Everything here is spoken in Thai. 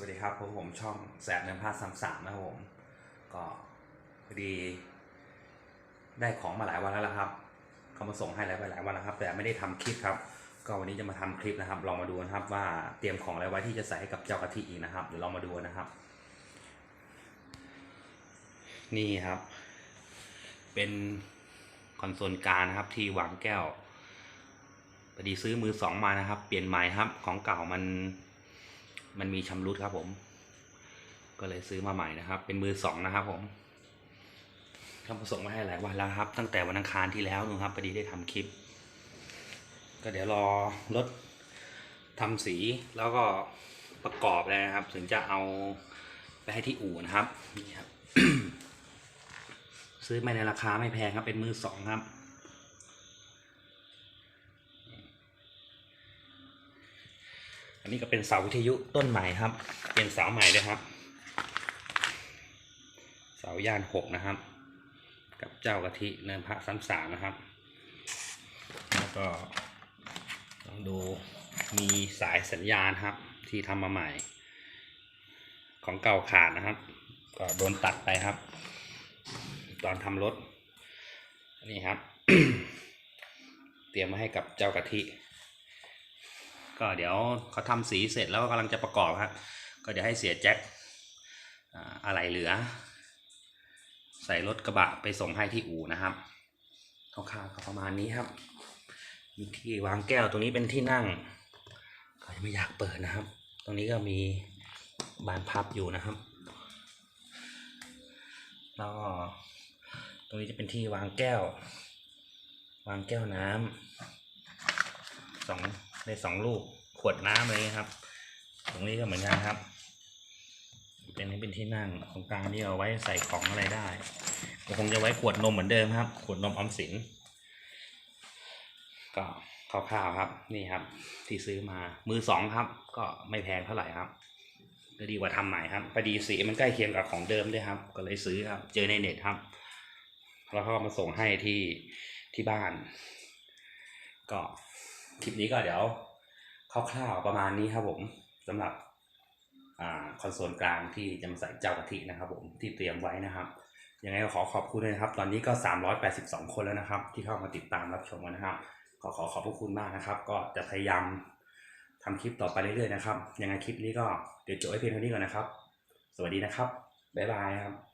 วัสดีครับผมผมช่องแสบเนื้อผ้าสามสามนะครับผม ก็พอดี ได้ของมาหลายวันแล้วละครับ เขามาส่งให้หลายวันหลายวันแล้วครับ แต่ไม่ได้ทำคลิปครับ ก็วันนี้จะมาทำคลิปนะครับ ลองมาดูนะครับ ว่าเตรียมของอะไรไว้ที่จะใส่ให้กับเจ้ากะทิอีกนะครับ เดี๋ยวลองมาดูนะครับ นี่ครับ เป็นคอนโซลกลารนะครับ ที่วางแก้วพอดีซื้อมือสองมานะครับ เปลี่ยนใหม่ครับ ของเก่ามัน มันมีชำรุดครับผม ก็เลยซื้อมาใหม่นะครับ เป็นมือสองนะครับผมเขามส่งมาให้หลายวันแล้วครับ ตั้งแต่วันอังคารที่แล้วนะครับพอดีได้ทำคลิป ก็เดี๋ยวรอรถทำสีแล้วก็ประกอบเลยนะครับ ถึงจะเอาไปให้ที่อู่นะครับนี่ครับ ซื้อมาในราคาไม่แพงครับเป็นมือสองครับ นนี้ก็เป็นเสาวิทยุต้นใหม่ครับ เป็นเสาใหม่เลยครับ เสาย่านหกนะครับ กับเจ้ากะทิเนินพระซ้ำสานะครับ แล้วก็ลองดูมีสายสัญญาณครับ ที่ทำมาใหม่ ของเก่าขาดนะครับ ก็โดนตัดไปครับ ตอนทำรถนี่ครับ เตรียมมาให้กับเจ้ากะทิ ก็เดี๋ยวเขาทำสีเสร็จแล้วก็กำลังจะประกอบครับก็เดี๋ยวให้เสียแจ็คอะไรเหลือ ใส่รถกระบะไปส่งให้ที่อู่นะครับคร่าวๆก็ประมาณนี้ครับ มีที่วางแก้วตรงนี้เป็นที่นั่ง ก็ยังไม่อยากเปิดนะครับ ตรงนี้ก็มีบานพับอยู่นะครับแล้วก็ตรงนี้จะเป็นที่วางแก้ว วางแก้วน้ำสอง ในสองลูกขวดน้ำอะไรเงี้ยครับ ตรงนี้ก็เหมือนกันครับ เป็นนี้เป็นที่นั่งของกลางที่เอาไว้ใส่ของอะไรได้ก็คงจะไว้ขวดนมเหมือนเดิมครับ ขวดนมออมสินก็คร่าวๆครับนี่ครับ ที่ซื้อมามือสองครับ ก็ไม่แพงเท่าไหร่ครับก็ดีกว่าทำใหม่ครับพอดีสีมันใกล้เคียงกับของเดิมด้วยครับ ก็เลยซื้อครับ เจอในเน็ตครับ แล้วเขาก็มาส่งให้ที่ที่บ้าน ก็ คลิปนี้ก็เดี๋ยวคร่าวๆประมาณนี้ครับผมสำหรับอคอนโซลกลางที่จะมาใส่เจ้ากะทินะครับผมที่เตรียมไว้นะครับยังไงก็ขอขอบคุณด้วยนะครับ ตอนนี้ก็ 382 คนแล้วนะครับ ที่เข้ามาติดตามรับชมนะครับก็ขอขอบพระคุณมากนะครับ ก็จะพยายามทำคลิปต่อไปเรื่อยๆนะครับยังไงคลิปนี้ก็เดี๋ยวจบไว้เพียงเท่านี้ก่อนนะครับ สวัสดีนะครับบ๊ายบายครับ